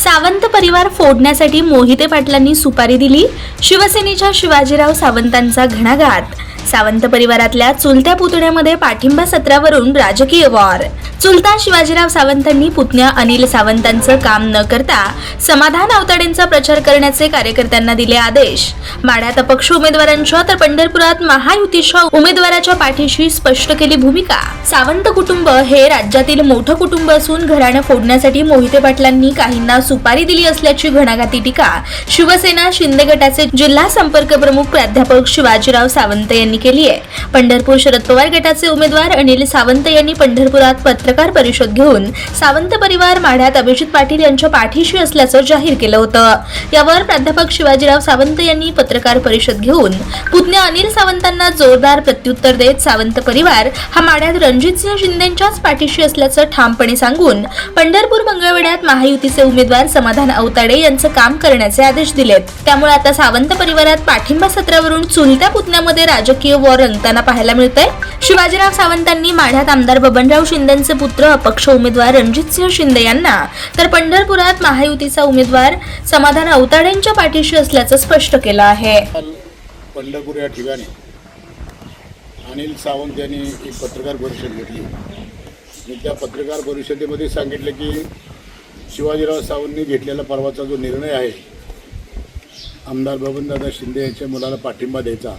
सावंत परिवार फोडण्यासाठी मोहिते पाटलांनी सुपारी दिली. शिवसेनेच्या शिवाजीराव सावंतांचा घणाघात सावंत परिवारातल्या चुलत्या पुतण्यामध्ये पाठिंबा सत्रावरून राजकीय वॉर. चुलता शिवाजीराव सावंतांनी पुतण्या अनिल सावंतांचं काम न करता समाधान अवताडेंचा प्रचार करण्याचे कार्यकर्त्यांना दिले आदेश. माढ्यात अपक्ष उमेदवारांच्या तर पंढरपुरात महायुतीच्या उमेदवाराच्या पाठीशी स्पष्ट केली भूमिका. सावंत कुटुंब हे राज्यातील मोठं कुटुंब असून घराणं फोडण्यासाठी मोहिते पाटलांनी काहींना सुपारी दिली असल्याची घणाघाती टीका शिवसेना शिंदे गटाचे जिल्हा संपर्क प्रमुख प्राध्यापक शिवाजीराव सावंत यांनी केली आहे. पंढरपूर शरद पवार गटाचे उमेदवार अनिल सावंत यांनी पंढरपुरात पत्रकार परिषद घेऊन सावंत परिवार माढ्यात अभिजित पाटील यांच्या पाठीशी असल्याचं जाहीर केलं होतं. यावर प्राध्यापक शिवाजीराव सावंत यांनी पत्रकार परिषद घेऊन पुतण्या अनिल सावंतांना जोरदार प्रत्युत्तर देत सावंत परिवार हा माढ्यात रणजितसिंह शिंदेच्याच पाठीशी असल्याचं ठामपणे सांगून पंढरपूर मंगळवेढ्यात महायुतीचे उमेदवार समाधान अवताडे यांचं काम करण्याचे आदेश दिलेत. त्यामुळे आता सावंत परिवारात पाठिंबा सत्रावरून चुलत्या पुतण्यामध्ये राजकीय वॉर रंगताना पाहायला मिळतंय. शिवाजीराव सावंतांनी माढ्यात आमदार बबनराव शिंदेचे पुत्र अपक्ष उमेदवार रणजितसिंह शिंदे यांना तर पंढरपुरात महायुतीचा उमेदवार समाधान अवताड्यांच्या पाठीशी असल्याचं स्पष्ट केलं आहे. पंढरपूर या ठिकाणी अनिल सावंत यांनी एक पत्रकार परिषद घेतली. आणि त्या पत्रकार परिषदेमध्ये सांगितलं की शिवाजीराव सावंतनी घेतलेला परवाचा जो निर्णय आहे आमदार बबनदादा शिंदे यांच्या मुलाला पाठिंबा द्यायचा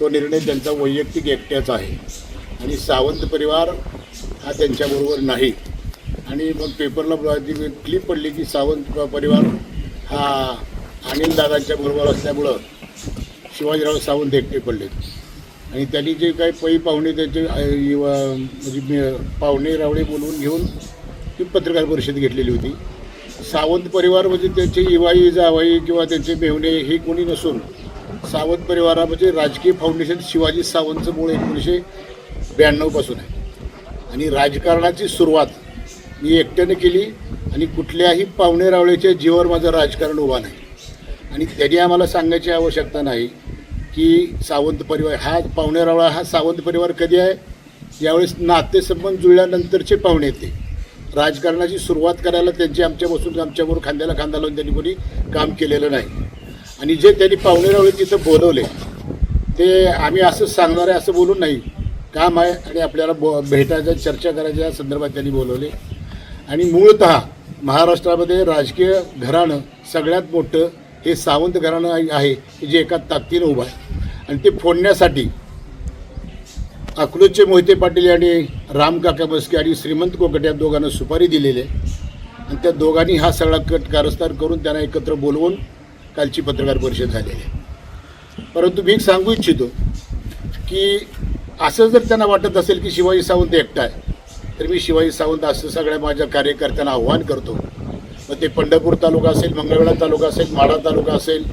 तो निर्णय त्यांचा वैयक्तिक एकट्याचा आहे. आणि सावंत परिवार हा त्यांच्याबरोबर नाही. आणि मग पेपरला ती क्लिप पडली की सावंत परिवार हा अनिलदादांच्या बरोबर असल्यामुळं शिवाजीराव सावंत एकटे पडलेत. आणि त्यांनी जे काही पै पाहुणे त्याचे युवा- म्हणजे पाहुणे रावळे बोलवून घेऊन ती पत्रकार परिषद घेतलेली होती. सावंत परिवार म्हणजे त्यांचे इवाई जावाई किंवा त्यांचे मेहुणे हे कोणी नसून सावंत परिवारा म्हणजे राजकीय फाउंडेशन शिवाजी सावंतचं मूळ एकोणीसशे ब्याण्णवपासून आहे. आणि राजकारणाची सुरुवात मी एकट्याने केली आणि कुठल्याही पाहुणे रावळ्याच्या जीवावर माझं राजकारण उभा नाही. आणि त्यांनी आम्हाला सांगायची आवश्यकता नाही की सावंत परिवार हा पाहुणे रावळा हा सावंत परिवार कधी आहे? यावेळेस नातेसंबंध जुळल्यानंतरचे पाहुणे येते राजकारणाची सुरुवात करायला त्यांची आमच्यापासून आमच्याबरोबर खांद्याला खांदा लावून त्यांनी कोणी काम केलेलं नाही. आणि जे त्यांनी पाहुणेरावळे तिथं बोलवले ते आम्ही असं सांगणार आहे असं बोलून नाही. काम आहे आणि आपल्याला बो भेटायचं चर्चा करायच्या या संदर्भात त्यांनी बोलवले. आणि मूळत महाराष्ट्रामध्ये राजकीय घराणं सगळ्यात मोठं हे सावंत घराणं आहे- की जे एका ताकदीनं उभं आहे. आणि ते फोडण्यासाठी अकलूजचे मोहिते पाटील यांनी राम काका बसके आणि श्रीमंत कोकट या दोघांना सुपारी दिलेली आहे. आणि त्या दोघांनी हा सगळा कट कारस्थान करून त्यांना एकत्र बोलवून कालची पत्रकार परिषद झालेली आहे. परंतु मी सांगू इच्छितो की असं जर त्यांना वाटत असेल की शिवाजी सावंत एकटा आहे तर मी शिवाजी सावंत असं सगळ्या माझ्या कार्यकर्त्यांना आव्हान करतो. मग ते पंढरपूर तालुका असेल मंगळवेढा तालुका असेल माढा तालुका असेल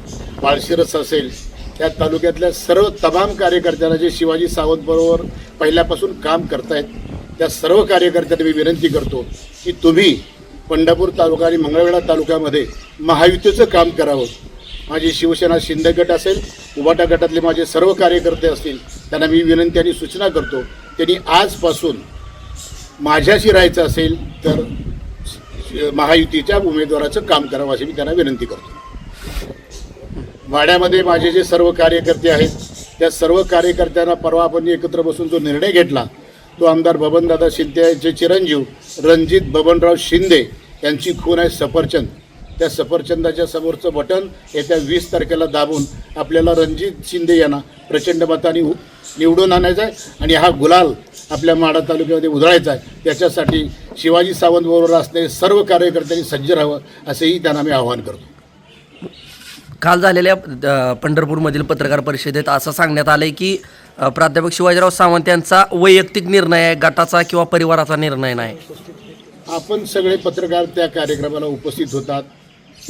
माळशिरस असेल त्या तालुक्यातल्या सर्व तमाम कार्यकर्त्यांना जे शिवाजी सावंत बरोबर पहिल्यापासून काम करतायत त्या सर्व कार्यकर्त्यांना मी विनंती करतो की तुम्ही पंढरपूर तालुका आणि मंगळवेढा तालुक्यामध्ये महायुतीचं काम करावं. माझी शिवसेना शिंदे गट असेल उभाटा गटातले माझे सर्व कार्यकर्ते असतील त्यांना मी विनंती आणि सूचना करतो त्यांनी आजपासून माझ्याशी राहायचं असेल तर महायुतीच्या उमेदवाराचं काम करावं अशी मी त्यांना विनंती करतो. वाड्यामध्ये माझे जे सर्व कार्यकर्ते आहेत त्या सर्व कार्यकर्त्यांना परवा आपण एकत्र बसून जो निर्णय घेतला तो आमदार बबनदादा शिंदे यांचे चिरंजीव रणजित बबनराव शिंदे यांची खून आहे सफरचंद. त्या सफरचंदाच्या समोरचं बटन येत्या वीस तारखेला दाबून आपल्याला रणजित शिंदे यांना प्रचंड मताने निवडून आणायचा आहे आणि हा गुलाल आपल्या माडा तालुक्यामध्ये उधळायचा आहे त्याच्यासाठी शिवाजी सावंत बरोबर असलेले सर्व कार्यकर्त्यांनी सज्ज राहावं असंही त्यांना मी आवाहन करतो. काल झालेल्या पंढरपूरमधील पत्रकार परिषदेत असं सांगण्यात आलंय की अ, प्राध्यापक शिवाजीराव सावंत यांचा वैयक्तिक निर्णय आहे गटाचा किंवा परिवाराचा निर्णय नाही. आपण सगळे पत्रकार त्या कार्यक्रमाला उपस्थित होतात.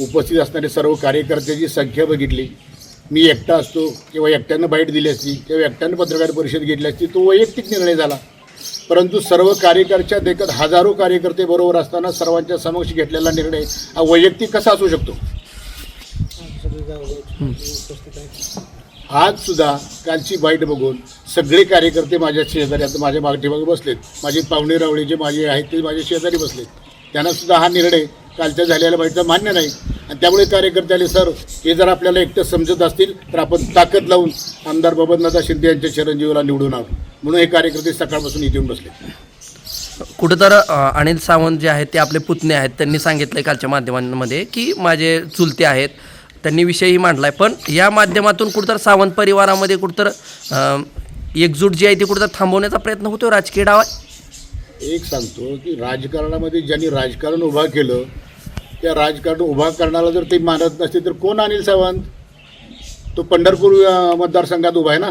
उपस्थित असणारे सर्व कार्यकर्त्याची संख्या बघितली. मी एकटा असतो किंवा एकट्यानं बाईट दिली असती किंवा एकट्यानं पत्रकार परिषद घेतली असती तो वैयक्तिक निर्णय झाला. परंतु सर्व कार्यकर्त्या देखत हजारो कार्यकर्ते बरोबर असताना सर्वांच्या समक्ष घेतलेला निर्णय हा वैयक्तिक कसा असू शकतो? आज सुद्धा कालची बाईट बघून सगळे कार्यकर्ते माझ्या शेजारी आता माझ्या पाठीमागे बसलेत. माझे पाहुणे रावळे जे माझे आहेत ते माझ्या शेजारी बसलेत. त्यांना सुद्धा हा निर्णय कालच्या झालेल्या बाईचं मान्य नाही. आणि त्यामुळे कार्यकर्ते आले सर हे जर आपल्याला एकटं समजत असतील तर आपण ताकद लावून आमदार बबनदादा शिंदे यांच्या चिरंजीवाला निवडून आहोत म्हणून हे कार्यकर्ते सकाळपासून इथे येऊन बसले. कुठं तर अनिल सावंत जे आहेत ते आपले पुतणे आहेत. त्यांनी सांगितलं कालच्या माध्यमांमध्ये की माझे चुलते आहेत. त्यांनी विषयही मांडलाय. पण या माध्यमातून कुठंतर सावंत परिवारामध्ये कुठंतर अ, एकजूट जी आहे ती कुठंतर थांबवण्याचा प्रयत्न होतो राजकीय डाव? आहे एक सांगतो की राजकारणामध्ये ज्यांनी राजकारण उभा केलं त्या राजकारण उभा करण्याला जर ते मानत नसते तर कोण अनिल सावंत? तो पंढरपूर मतदारसंघात उभा आहे ना?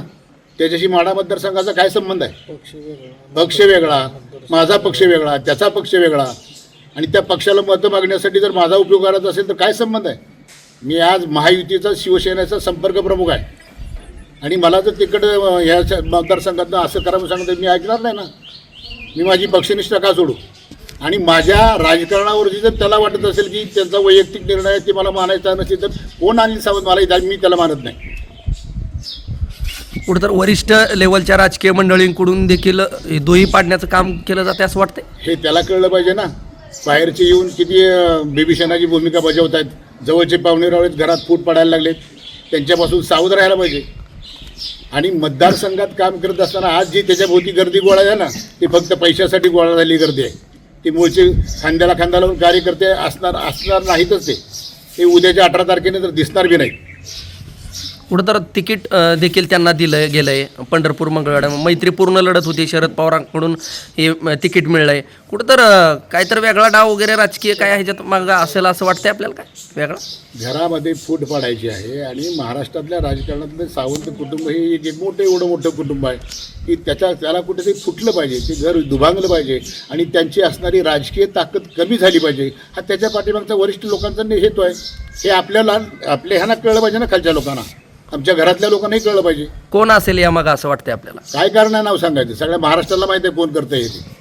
त्याच्याशी माढा मतदारसंघाचा काय संबंध आहे? पक्ष वेगळा. माझा पक्ष वेगळा त्याचा पक्ष वेगळा. आणि त्या पक्षाला मतं मागण्यासाठी जर माझा उपयोग करायचा असेल तर काय संबंध आहे? मी आज महायुतीचा शिवसेनेचा संपर्क प्रमुख आहे. आणि मला जर तिकड ह्या मतदारसंघातनं असं करावं सांगतं मी ऐकणार नाही ना? मी माझी पक्षनिष्ठा का सोडू? आणि माझ्या राजकारणावरती जर त्याला वाटत असेल की त्यांचा वैयक्तिक निर्णय ते मला मानायचा नसेल तर कोण अनिल सावंत? मला मी त्याला मानत नाही. कुठंतर वरिष्ठ लेवलच्या राजकीय मंडळींकडून देखील दोही पाडण्याचं काम केलं जाते असं वाटतंय? हे त्याला कळलं पाहिजे ना. बाहेरचे येऊन किती बिभीषणाची भूमिका बजावत आहेत जवळचे पाहुणे रावळेत घरात फूट पडायला लागलेत. त्यांच्यापासून सावध राहायला पाहिजे. आणि मतदारसंघात काम करत असताना आज जी त्याच्याभोवती गर्दी गोळा आहे ना ती फक्त पैशासाठी गोळा झालेली गर्दी आहे. ती मूळचे खांद्याला खांद्याला कार्यकर्ते असणार असणार नाहीतच ते. ते उद्याच्या अठरा तारखेने तर दिसणार बी नाही कुठंतर तिकीट देखील त्यांना दिलं गेलं आहे पंढरपूर मंगळवाड मैत्रीपूर्ण लढत होती शरद पवारांकडून हे तिकीट मिळलं आहे कुठं तर काय तर वेगळा डाव वगैरे राजकीय काय ह्याच्यात मग असेल असं वाटतंय आपल्याला काय? वेगळा? घरामध्ये फूट पाडायची आहे आणि महाराष्ट्रातल्या राजकारणातलं सावंत कुटुंब हे एक एक मोठं एवढं मोठं कुटुंब आहे की त्याच्या त्याला कुठेतरी फुटलं पाहिजे. ते घर दुभांगलं पाहिजे आणि त्यांची असणारी राजकीय ताकद कमी झाली पाहिजे. हा त्याच्या पाठीमागचा वरिष्ठ लोकांचा नि- हेतू आहे. हे आपल्याला आपल्या ह्यांना कळलं पाहिजे ना खालच्या लोकांना. आमच्या घरातल्या लोकांनाही कळलं पाहिजे. कोण असेल या मग असं वाटतंय आपल्याला? काय कारण आहे नाव सांगायचं? सगळ्या महाराष्ट्राला माहिती आहे कोण करतं हे. ते